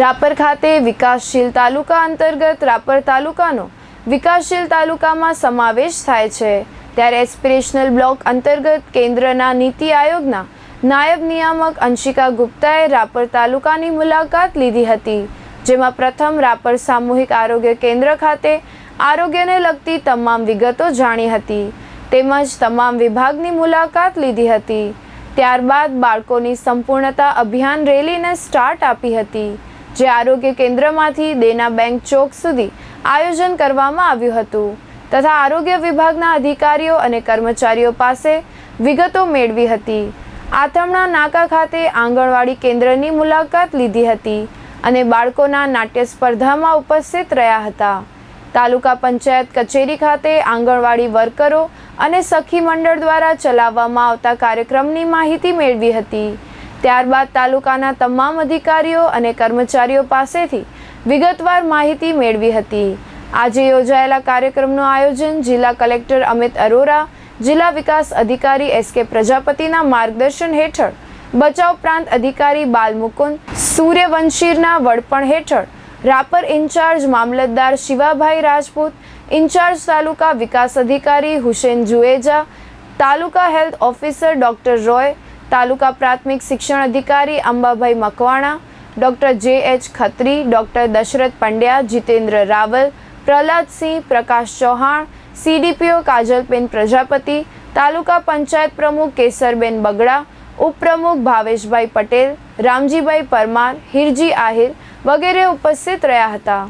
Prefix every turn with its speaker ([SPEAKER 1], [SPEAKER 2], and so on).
[SPEAKER 1] રાપર ખાતે વિકાસશીલ તાલુકા અંતર્ગત રાપર તાલુકાનો વિકાસશીલ તાલુકામાં સમાવેશ થાય છે. ત્યારે એસ્પિરેશનલ બ્લોક અંતર્ગત કેન્દ્રના નીતિ આયોગના નાયબ નિયામક અંશિકા ગુપ્તાએ રાપર તાલુકાની મુલાકાત લીધી હતી, જેમાં પ્રથમ રાપર સામૂહિક આરોગ્ય કેન્દ્ર ખાતે આરોગ્યને લગતી તમામ વિગતો જાણી હતી. તેમજ તમામ વિભાગની મુલાકાત લીધી હતી. ત્યારબાદ બાળકોની સંપૂર્ણતા અભિયાન રેલીને સ્ટાર્ટ આપી હતી. જે આરોગ્ય કેન્દ્રમાંથી દેના બેંક ચોક સુધી આયોજન કરવામાં આવ્યું હતું. તથા આરોગ્ય વિભાગના અધિકારીઓ અને કર્મચારીઓ પાસે વિગતો મેળવી હતી. આથમણા નાકા ખાતે આંગણવાડી કેન્દ્રની મુલાકાત લીધી હતી અને બાળકોના નાટ્ય સ્પર્ધામાં ઉપસ્થિત રહ્યા હતા. તાલુકા પંચાયત કચેરી ખાતે આંગણવાડી વર્કરો અને સખી મંડળ દ્વારા ચલાવવામાં આવતા કાર્યક્રમની માહિતી મેળવી હતી. ત્યારબાદ તાલુકાના તમામ અધિકારીઓ અને કર્મચારીઓ પાસેથી વિગતવાર માહિતી મેળવી હતી. આજે યોજાયેલા કાર્યક્રમનું આયોજન જિલ્લા કલેક્ટર અમિત અરોરા, જિલ્લા વિકાસ અધિકારી એસ કે પ્રજાપતિના માર્ગદર્શન હેઠળ, બચાવ પ્રાંત અધિકારી બાલમુકુંદ સૂર્યવંશીરના વડપણ હેઠળ, રાપર ઇન્ચાર્જ મામલતદાર શિવાભાઈ રાજપૂત, ઇન્ચાર્જ તાલુકા વિકાસ અધિકારી Hussain Jueja, taluka health officer doctor Roy taluka પ્રાથમિક શિક્ષણ અધિકારી Ambabhai Makwana, doctor J H Khatri, doctor Dashrath Pandya, Jitendra Raval Prahladsinh Prakash Chauhan, CDPO Kajalben Prajapati, taluka panchayat પ્રમુખ કેસરબેન બગડા, ઉપપ્રમુખ ભાવેશભાઈ પટેલ, રામજીભાઈ પરમાર, હિરજી આહિર વગેરે ઉપસ્થિત રહ્યા હતા.